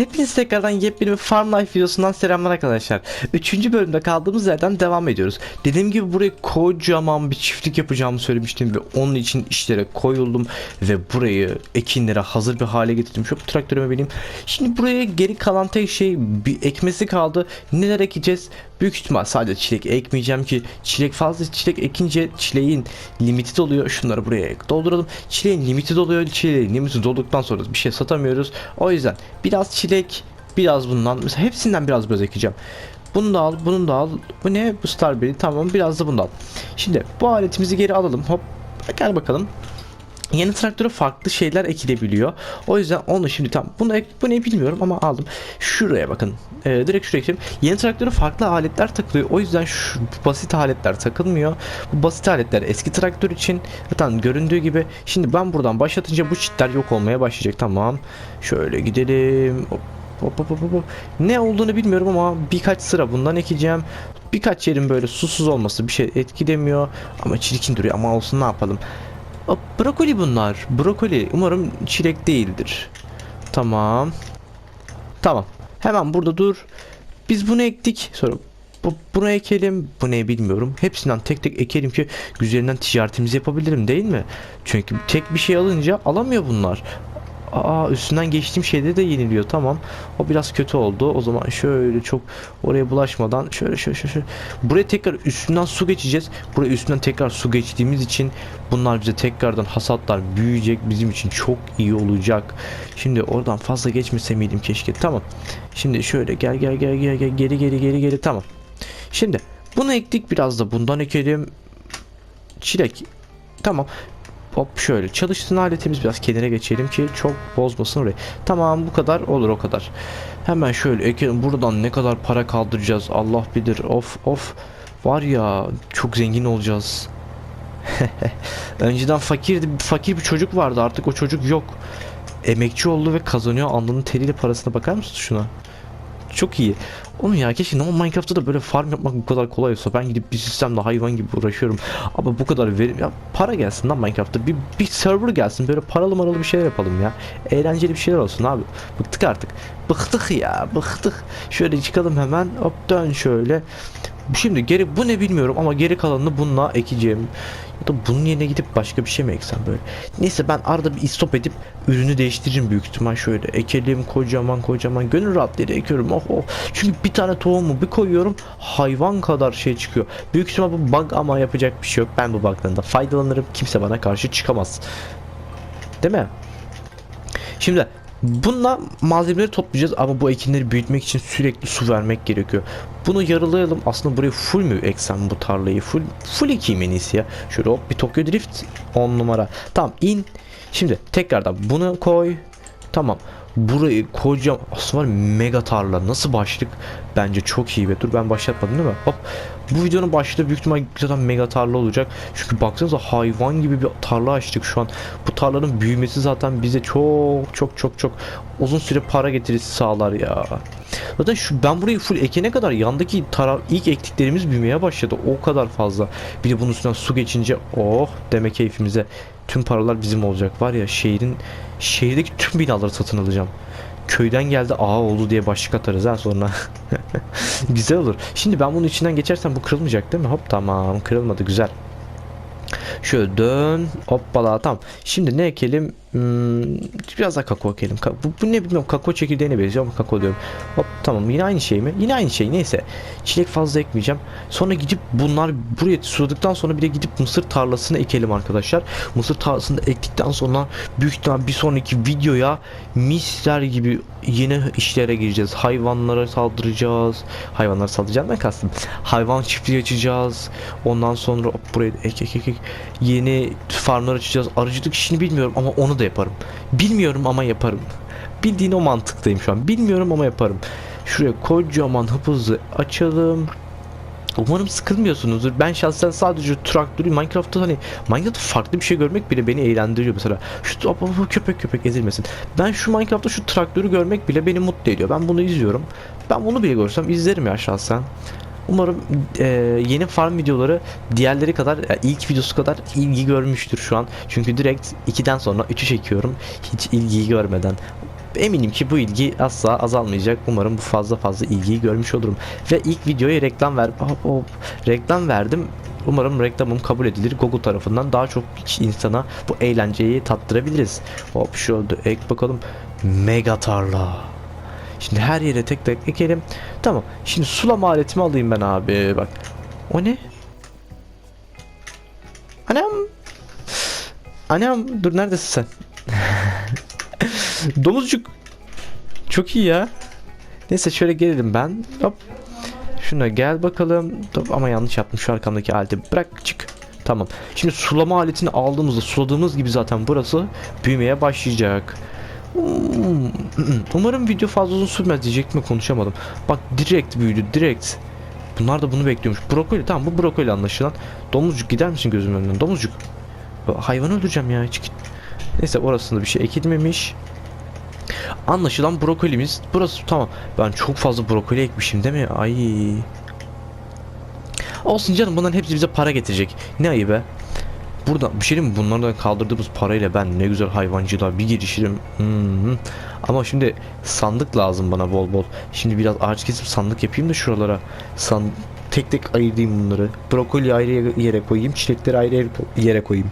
Hepiniz tekrardan yepyeni bir Farm Life videosundan selamlar arkadaşlar. Üçüncü bölümde kaldığımız yerden devam ediyoruz. Dediğim gibi buraya kocaman bir çiftlik yapacağımı söylemiştim ve onun için işlere koyuldum ve burayı ekinlere hazır bir hale getirdim. Şu traktörüme bineyim. Şimdi buraya geri kalan tek şey bir ekmesi kaldı. Neler ekeceğiz? Büyük ihtimal sadece çilek ekmeyeceğim ki çilek fazla çilek ekince çileğin limiti doluyor. Şunları buraya dolduralım. Çileğin limiti doluyor. Çileğin limiti dolduktan sonra bir şey satamıyoruz. O yüzden biraz çilek, biraz bundan. Mesela hepsinden biraz biraz ekeceğim. Bunu da al, bunu da al. Bu ne? Bu Starberry. Tamam biraz da bundan. Şimdi bu aletimizi geri alalım. Hop. Gel bakalım. Yeni traktöre farklı şeyler ekilebiliyor. O yüzden onu şimdi tam bunu bu ne bilmiyorum ama aldım. Şuraya bakın. Ee, direkt şuraya ekledim. Yeni traktöre farklı aletler takılıyor. O yüzden şu basit aletler takılmıyor. Bu basit aletler eski traktör için zaten göründüğü gibi. Şimdi ben buradan başlatınca bu çitler yok olmaya başlayacak. Tamam. Şöyle gidelim. Hop hop hop hop. Ne olduğunu bilmiyorum ama birkaç sıra bundan ekeceğim. Birkaç yerin böyle susuz olması bir şey etkilemiyor. Ama çirkin duruyor ama olsun ne yapalım. Brokoli bunlar. Brokoli. Umarım çilek değildir. Tamam. Tamam. Hemen burada dur. Biz bunu ektik. Sonra bu, bunu ekelim. Bu ne bilmiyorum. Hepsinden tek tek ekelim ki üzerinden ticaretimizi yapabilirim değil mi? Çünkü tek bir şey alınca alamıyor bunlar. Aa üstünden geçtiğim şeyde de yeniliyor. Tamam. O biraz kötü oldu. O zaman şöyle çok oraya bulaşmadan şöyle şöyle şöyle. şöyle. Buraya tekrar üstünden su geçeceğiz. Buraya üstünden tekrar su geçtiğimiz için bunlar bize tekrardan hasatlar büyüyecek. Bizim için çok iyi olacak. Şimdi oradan fazla geçmese miydim keşke. Tamam. Şimdi şöyle gel gel gel gel gel geri geri geri geri tamam. Şimdi bunu ektik biraz da bundan ekelim. Çilek. Tamam. Hop şöyle çalışsın aletimiz biraz kenara geçelim ki çok bozmasın orayı. Tamam bu kadar olur o kadar. Hemen şöyle ekelim buradan ne kadar para kaldıracağız Allah bilir of of. Var ya çok zengin olacağız. Önceden fakirdi fakir bir çocuk vardı artık o çocuk yok. Emekçi oldu ve kazanıyor alnının teriyle parasına bakar mısın şuna? Çok iyi. Oğlum ya keşke normal Minecraft'ta da böyle farm yapmak bu kadar kolay olsa ben gidip bir sistemle hayvan gibi uğraşıyorum. Ama bu kadar verim ya para gelsin lan Minecraft'ta bir, bir server gelsin böyle paralı maralı bir şeyler yapalım ya. Eğlenceli bir şeyler olsun abi. Bıktık artık. Bıktık ya bıktık. Şöyle çıkalım hemen hop dön şöyle. Şimdi geri bu ne bilmiyorum ama geri kalanını bununla ekeceğim. Ya da bunun yerine gidip başka bir şey mi eksem böyle. Neyse ben arada bir istop edip ürünü değiştiririm büyük ihtimal şöyle. Ekelim kocaman kocaman gönül rahatlığıyla ekiyorum. Oh oh. Çünkü bir tane tohumu bir koyuyorum hayvan kadar şey çıkıyor. Büyük ihtimal bu bug ama yapacak bir şey yok. Ben bu bug'dan da faydalanırım. Kimse bana karşı çıkamaz. Değil mi? Şimdi bununla malzemeleri toplayacağız ama bu ekinleri büyütmek için sürekli su vermek gerekiyor. Bunu yarılayalım. Aslında buraya full mü eksem bu tarlayı? Full full ekeyim en iyisi ya. Şöyle hop bir Tokyo Drift 10 numara. Tamam in. Şimdi tekrardan bunu koy. Tamam. Burayı koyacağım. Aslında mega tarla. Nasıl başlık? Bence çok iyi ve dur ben başlatmadım değil mi? Hop. Bu videonun başlığı büyük ihtimal zaten mega tarla olacak. Çünkü baksanıza hayvan gibi bir tarla açtık şu an. Bu tarlanın büyümesi zaten bize çok çok çok çok uzun süre para getirisi sağlar ya. Zaten şu ben burayı full ekene kadar yandaki tara ilk ektiklerimiz büyümeye başladı. O kadar fazla. Bir de bunun üstünden su geçince oh deme keyfimize. Tüm paralar bizim olacak. Var ya şehrin şehirdeki tüm binaları satın alacağım. Köyden geldi ağa oldu diye başlık atarız ha sonra. güzel olur. Şimdi ben bunun içinden geçersem bu kırılmayacak değil mi? Hop tamam kırılmadı güzel. Şöyle dön. Hoppala tamam. Şimdi ne ekelim? Hmm, biraz daha kakao ekelim. Ka- bu, bu ne bilmiyorum kakao çekirdeğine benziyor ama kakao diyorum. Hop tamam yine aynı şey mi? Yine aynı şey neyse. Çilek fazla ekmeyeceğim. Sonra gidip bunlar buraya suladıktan sonra bir de gidip mısır tarlasına ekelim arkadaşlar. Mısır tarlasında ektikten sonra büyük ihtimal bir sonraki videoya misler gibi yeni işlere gireceğiz. Hayvanlara saldıracağız. Hayvanlara saldıracağım ben kastım. Hayvan çiftliği açacağız. Ondan sonra hop buraya ek ek ek ek. Yeni farmlar açacağız. Arıcılık işini bilmiyorum ama onu da yaparım. Bilmiyorum ama yaparım. Bildiğin o mantıktayım şu an. Bilmiyorum ama yaparım. Şuraya kocaman hızlı açalım. Umarım sıkılmıyorsunuzdur. Ben şahsen sadece traktörü Minecraft'ta hani Minecraft'ta farklı bir şey görmek bile beni eğlendiriyor mesela. Şu hop, hop, köpek köpek ezilmesin. Ben şu Minecraft'ta şu traktörü görmek bile beni mutlu ediyor. Ben bunu izliyorum. Ben bunu bile görsem izlerim ya şahsen. Umarım e, yeni farm videoları diğerleri kadar ilk videosu kadar ilgi görmüştür şu an. Çünkü direkt 2'den sonra 3'ü çekiyorum. Hiç ilgiyi görmeden. eminim ki bu ilgi asla azalmayacak. Umarım bu fazla fazla ilgiyi görmüş olurum. Ve ilk videoya reklam ver hop, hop, reklam verdim. Umarım reklamım kabul edilir. Google tarafından daha çok insana bu eğlenceyi tattırabiliriz. Hop şu. Ek bakalım. Mega tarla. Şimdi her yere tek tek ekelim. Tamam. Şimdi sulama aletimi alayım ben abi. Bak. O ne? Anam. Anam dur neredesin sen? Domuzcuk. Çok iyi ya. Neyse şöyle gelelim ben. Hop. Şuna gel bakalım. Hop, ama yanlış yaptım şu arkamdaki aleti. Bırak çık. Tamam. Şimdi sulama aletini aldığımızda suladığımız gibi zaten burası büyümeye başlayacak. Hmm, Umarım video fazla uzun sürmez diyecektim konuşamadım. Bak direkt büyüdü direkt. Bunlar da bunu bekliyormuş. Brokoli tamam bu brokoli anlaşılan. Domuzcuk gider misin gözümün önünden? Domuzcuk. Hayvan öldüreceğim ya hiç git. Neyse orasında bir şey ekilmemiş. Anlaşılan brokolimiz burası tamam. Ben çok fazla brokoli ekmişim değil mi? Ay. Olsun canım bunların hepsi bize para getirecek. Ne ayı be. Burada bir şey diyeyim mi? Bunlardan kaldırdığımız parayla ben ne güzel hayvancılığa bir girişirim. Hmm. Ama şimdi sandık lazım bana bol bol. Şimdi biraz ağaç kesip sandık yapayım da şuralara. San tek tek ayırayım bunları. Brokoli ayrı yere koyayım, çilekleri ayrı yere koyayım.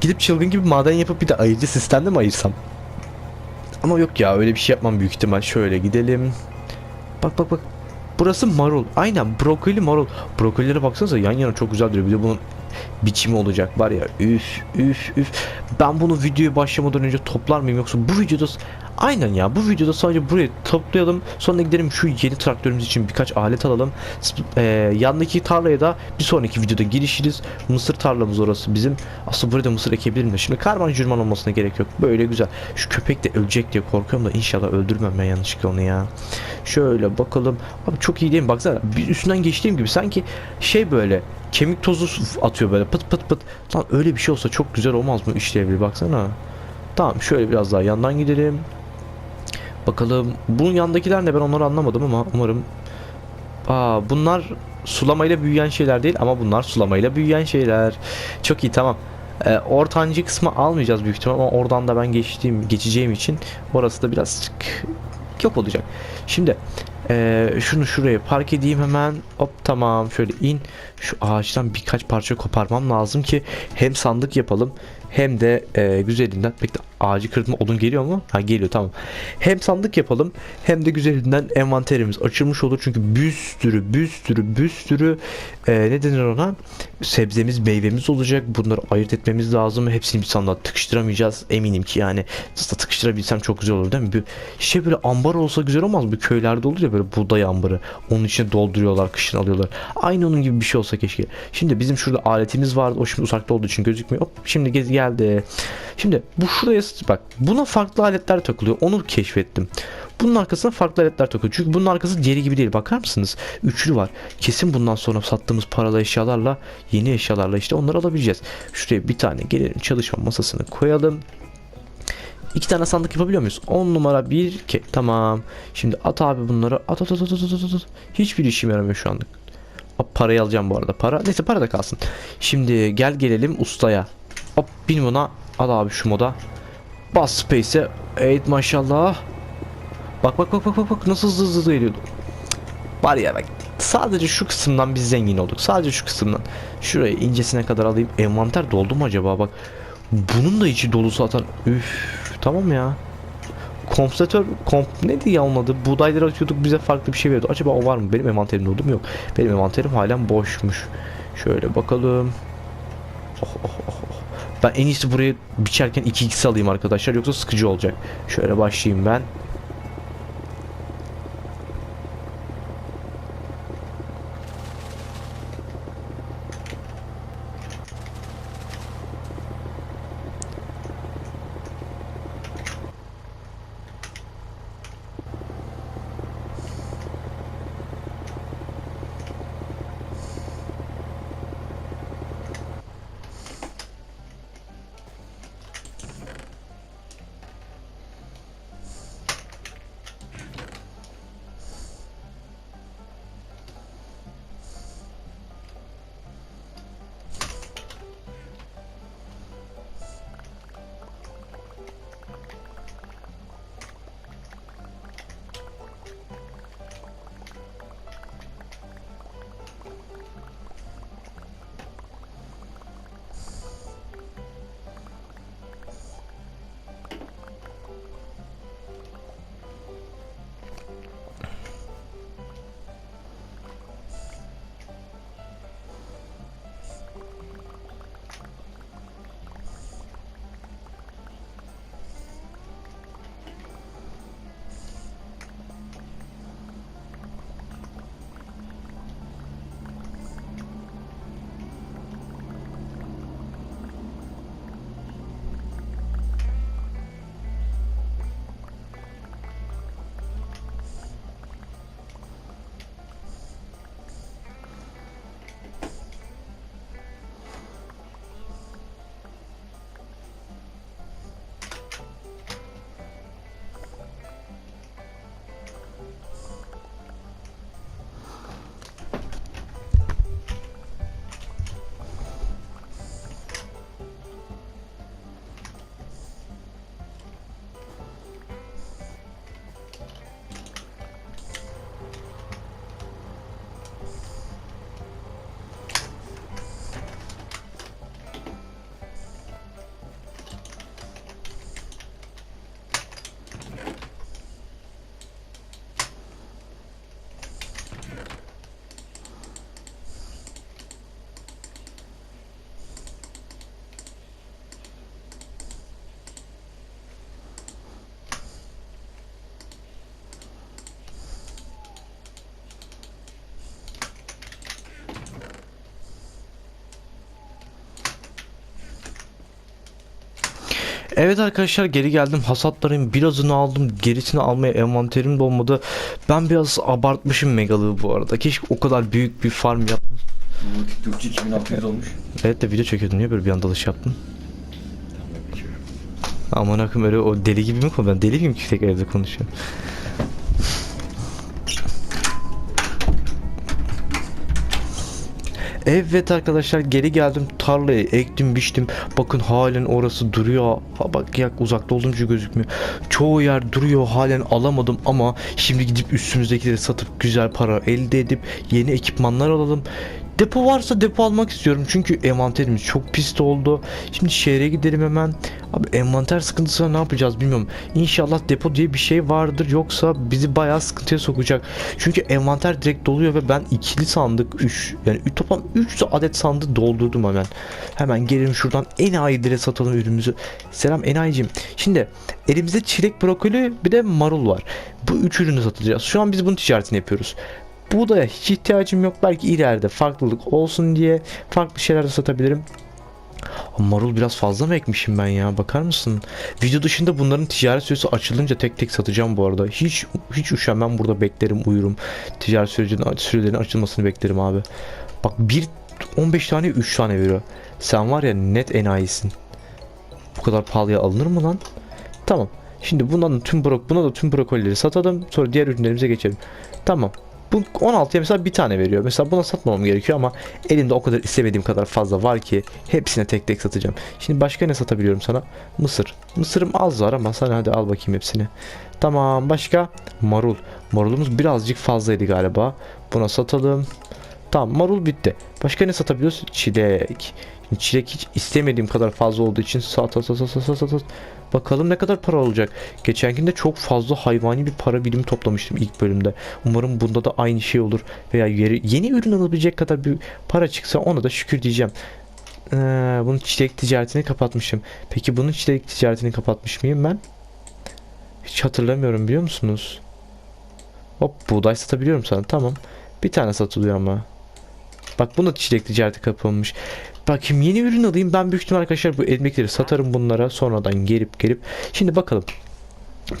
Gidip çılgın gibi maden yapıp bir de ayırıcı sistemde mi ayırsam? Ama yok ya öyle bir şey yapmam büyük ihtimal. Şöyle gidelim. Bak bak bak. Burası marul. Aynen brokoli marul. Brokolilere baksanıza yan yana çok güzel duruyor. Bir de bunun biçimi olacak var ya üf üf üf. Ben bunu videoya başlamadan önce toplar mıyım yoksa bu videoda aynen ya bu videoda sadece burayı toplayalım sonra gidelim şu yeni traktörümüz için birkaç alet alalım. Ee, yandaki tarlaya da bir sonraki videoda girişiriz. Mısır tarlamız orası bizim. Aslında buraya da mısır ekebilirim de. Şimdi karman jürman olmasına gerek yok. Böyle güzel. Şu köpek de ölecek diye korkuyorum da inşallah öldürmem ben yanlışlıkla onu ya. Şöyle bakalım. Abi çok iyi değil mi? Baksana bir üstünden geçtiğim gibi sanki şey böyle kemik tozu atıyor böyle pıt pıt pıt. Lan öyle bir şey olsa çok güzel olmaz mı işlevli? Baksana. Tamam şöyle biraz daha yandan gidelim. Bakalım bunun yandakiler ne ben onları anlamadım ama umarım Aa bunlar sulamayla büyüyen şeyler değil ama bunlar sulamayla büyüyen şeyler. Çok iyi tamam. Ee, ortancı kısmı almayacağız büyük ihtimal ama oradan da ben geçtiğim geçeceğim için orası da biraz yok olacak. Şimdi ee, şunu şuraya park edeyim hemen. Hop tamam şöyle in. Şu ağaçtan birkaç parça koparmam lazım ki hem sandık yapalım hem de e, güzelinden bekle ağacı kırdım odun geliyor mu? Ha geliyor tamam. Hem sandık yapalım hem de güzelinden envanterimiz açılmış olur çünkü bir sürü bir sürü bir sürü e, ne denir ona? Sebzemiz meyvemiz olacak. Bunları ayırt etmemiz lazım. Hepsini bir sandığa tıkıştıramayacağız. Eminim ki yani aslında tıkıştırabilsem çok güzel olur değil mi? Bir şey böyle ambar olsa güzel olmaz mı? Köylerde olur ya böyle buğday ambarı. Onun içine dolduruyorlar, kışın alıyorlar. Aynı onun gibi bir şey olsa keşke. Şimdi bizim şurada aletimiz vardı. O şimdi uzakta olduğu için gözükmüyor. Hop şimdi gez geldi. Şimdi bu şuraya bak. Buna farklı aletler takılıyor. Onu keşfettim. Bunun arkasına farklı aletler takılıyor. Çünkü bunun arkası diğeri gibi değil. Bakar mısınız? Üçlü var. Kesin bundan sonra sattığımız paralı eşyalarla yeni eşyalarla işte onları alabileceğiz. Şuraya bir tane gelelim çalışma masasını koyalım. İki tane sandık yapabiliyor muyuz? 10 numara bir ke tamam. Şimdi at abi bunları. At at at at at at at. Hiçbir işim yaramıyor şu anlık. Parayı alacağım bu arada. Para neyse para da kalsın. Şimdi gel gelelim ustaya. Hop bin buna. Al abi şu moda. Bas space'e. Evet maşallah. Bak bak bak bak bak bak nasıl hızlı hızlı geliyordu. Var ya bak sadece şu kısımdan biz zengin olduk. Sadece şu kısımdan. Şuraya incesine kadar alayım. Envanter doldu mu acaba bak. Bunun da içi dolu zaten. Üf tamam ya. Kompensatör komp neydi ya onun adı? Buğdayları atıyorduk bize farklı bir şey veriyordu. Acaba o var mı? Benim envanterim doldu mu? Yok. Benim envanterim halen boşmuş. Şöyle bakalım. Oh, oh, oh. Ben en iyisi buraya biçerken 2x alayım arkadaşlar yoksa sıkıcı olacak. Şöyle başlayayım ben. Evet arkadaşlar geri geldim. Hasatların birazını aldım. Gerisini almaya envanterim de olmadı. Ben biraz abartmışım megalığı bu arada. Keşke o kadar büyük bir farm yap. Bu TikTokçu 2600 olmuş. Evet de video çekiyordum. Niye böyle bir anda dalış yaptın? Aman akım öyle o deli gibi mi konu? Ben deli miyim ki tek evde konuşuyorum? Evet arkadaşlar geri geldim. Tarlaya ektim biçtim. Bakın halen orası duruyor. Ha bak yak uzakta olduğunca gözükmüyor. Çoğu yer duruyor halen alamadım ama şimdi gidip üstümüzdekileri satıp güzel para elde edip yeni ekipmanlar alalım depo varsa depo almak istiyorum çünkü envanterimiz çok pis oldu şimdi şehre gidelim hemen abi envanter sıkıntısı var, ne yapacağız bilmiyorum İnşallah depo diye bir şey vardır yoksa bizi bayağı sıkıntıya sokacak çünkü envanter direkt doluyor ve ben ikili sandık 3 yani toplam 3 adet sandık doldurdum hemen. Hemen gelelim şuradan enayilere satalım ürünümüzü. Selam enayicim. Şimdi elimizde çilek brokoli bir de marul var. Bu üç ürünü satacağız. Şu an biz bunun ticaretini yapıyoruz. Buğdaya hiç ihtiyacım yok. Belki ileride farklılık olsun diye farklı şeyler de satabilirim. Marul biraz fazla mı ekmişim ben ya bakar mısın? Video dışında bunların ticaret süresi açılınca tek tek satacağım bu arada. Hiç hiç üşenmem burada beklerim uyurum. Ticaret sürecinin sürelerinin açılmasını beklerim abi. Bak bir 15 tane 3 tane veriyor. Sen var ya net enayisin. Bu kadar pahalıya alınır mı lan? Tamam. Şimdi bundan da tüm brok buna da tüm brokolileri satalım. Sonra diğer ürünlerimize geçelim. Tamam. Bu 16'ya mesela bir tane veriyor. Mesela buna satmamam gerekiyor ama elimde o kadar istemediğim kadar fazla var ki hepsine tek tek satacağım. Şimdi başka ne satabiliyorum sana? Mısır. Mısırım az var ama sen hadi al bakayım hepsini. Tamam başka? Marul. Marulumuz birazcık fazlaydı galiba. Buna satalım. Tamam marul bitti. Başka ne satabiliyoruz? Çilek. Şimdi çilek hiç istemediğim kadar fazla olduğu için sat sat sat sat sat sat. Bakalım ne kadar para olacak. Geçenkinde çok fazla hayvani bir para birimi toplamıştım ilk bölümde. Umarım bunda da aynı şey olur. Veya yeri, yeni ürün alabilecek kadar bir para çıksa ona da şükür diyeceğim. Ee, bunun çilek ticaretini kapatmışım. Peki bunun çilek ticaretini kapatmış mıyım ben? Hiç hatırlamıyorum biliyor musunuz? Hop buğday satabiliyorum sana tamam. Bir tane satılıyor ama. Bak bunu da çilek ticareti kapanmış. Bakayım yeni ürün alayım. Ben büyük ihtimal arkadaşlar bu ekmekleri satarım bunlara. Sonradan gelip gelip. Şimdi bakalım.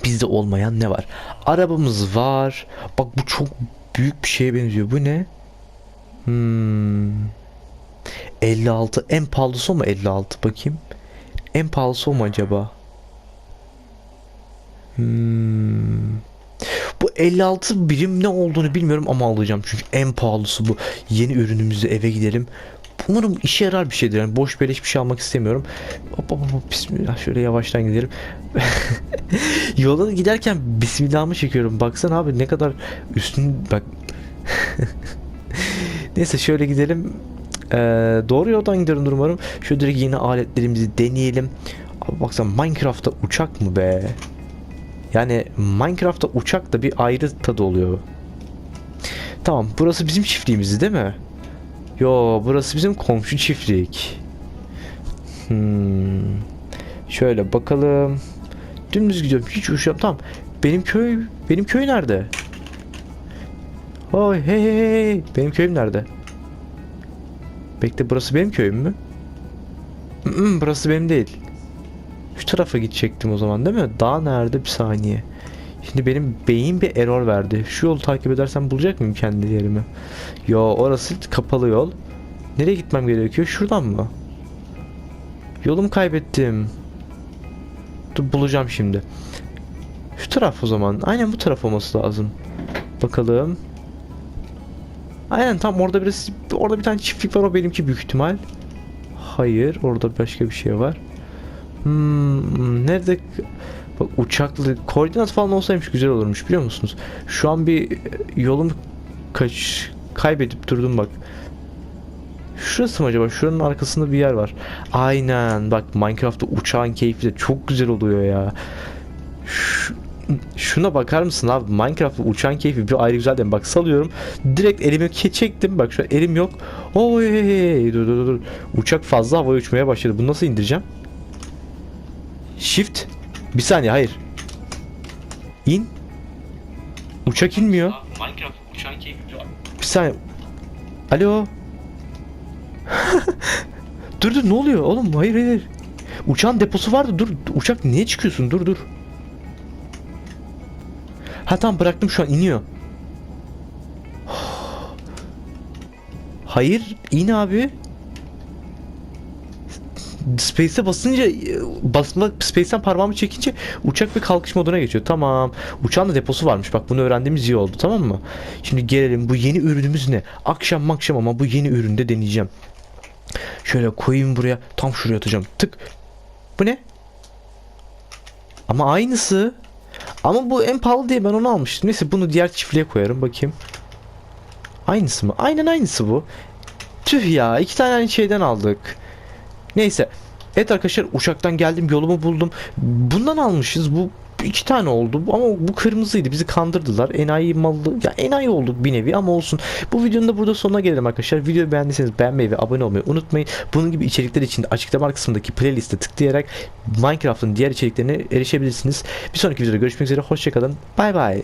Bizde olmayan ne var? Arabamız var. Bak bu çok büyük bir şeye benziyor. Bu ne? Hmm. 56. En pahalısı mu 56? Bakayım. En pahalısı mu acaba? Hmm. Bu 56 birim ne olduğunu bilmiyorum ama alacağım çünkü en pahalısı bu. Yeni ürünümüzle eve gidelim. Umarım işe yarar bir şeydir. Yani boş beleş bir şey almak istemiyorum. Hop hop hop bismillah şöyle yavaştan gidelim. Yolda giderken bismillahımı çekiyorum. Baksana abi ne kadar üstün bak. Neyse şöyle gidelim. Ee, doğru yoldan gidiyorum umarım. Şöyle direkt yeni aletlerimizi deneyelim. Abi baksana Minecraft'ta uçak mı be? Yani Minecraft'ta uçak da bir ayrı tadı oluyor. Tamam burası bizim çiftliğimiz değil mi? Yo burası bizim komşu çiftlik. Hmm. Şöyle bakalım. Dümdüz gidiyorum. Hiç uçuyorum. Tamam. Benim köy benim köy nerede? Oy hey hey hey. Benim köyüm nerede? Bekle burası benim köyüm mü? Burası benim değil. Şu tarafa gidecektim o zaman değil mi? Dağ nerede? Bir saniye. Şimdi benim beyin bir error verdi. Şu yolu takip edersem bulacak mıyım kendi yerimi? Yo orası kapalı yol. Nereye gitmem gerekiyor? Şuradan mı? Yolumu kaybettim. Dur bulacağım şimdi. Şu taraf o zaman. Aynen bu taraf olması lazım. Bakalım. Aynen tam orada birisi orada bir tane çiftlik var o benimki büyük ihtimal. Hayır, orada başka bir şey var. Hmm, nerede bak uçaklı koordinat falan olsaymış güzel olurmuş biliyor musunuz? Şu an bir e, yolum kaç kaybedip durdum bak. Şurası mı acaba? Şuranın arkasında bir yer var. Aynen bak Minecraft'ta uçağın keyfi de çok güzel oluyor ya. Şu, şuna bakar mısın abi? Minecraft'ta uçağın keyfi bir ayrı güzel değil mi? Bak salıyorum. Direkt elimi çektim. Bak şu an elim yok. Oy dur dur dur. Uçak fazla havaya uçmaya başladı. Bunu nasıl indireceğim? Shift. Bir saniye hayır. İn. Uçak inmiyor. Minecraft uçan keyfi Bir saniye. Alo. dur dur ne oluyor oğlum hayır hayır. Uçağın deposu vardı. Dur uçak niye çıkıyorsun? Dur dur. Ha tamam bıraktım şu an iniyor. Hayır in abi. Space'e basınca e, basma Space'ten parmağımı çekince uçak bir kalkış moduna geçiyor. Tamam. Uçağın da deposu varmış. Bak bunu öğrendiğimiz iyi oldu. Tamam mı? Şimdi gelelim. Bu yeni ürünümüz ne? Akşam akşam ama bu yeni üründe deneyeceğim. Şöyle koyayım buraya. Tam şuraya atacağım. Tık. Bu ne? Ama aynısı. Ama bu en pahalı diye ben onu almıştım. Neyse bunu diğer çiftliğe koyarım. Bakayım. Aynısı mı? Aynen aynısı bu. Tüh ya. iki tane aynı şeyden aldık. Neyse. Evet arkadaşlar uçaktan geldim yolumu buldum. Bundan almışız. Bu iki tane oldu. Ama bu kırmızıydı. Bizi kandırdılar. Enayi malı ya enayi olduk bir nevi ama olsun. Bu videonun da burada sonuna gelelim arkadaşlar. Videoyu beğendiyseniz beğenmeyi ve abone olmayı unutmayın. Bunun gibi içerikler için açıklama kısmındaki playliste tıklayarak Minecraft'ın diğer içeriklerine erişebilirsiniz. Bir sonraki videoda görüşmek üzere. Hoşçakalın bay bay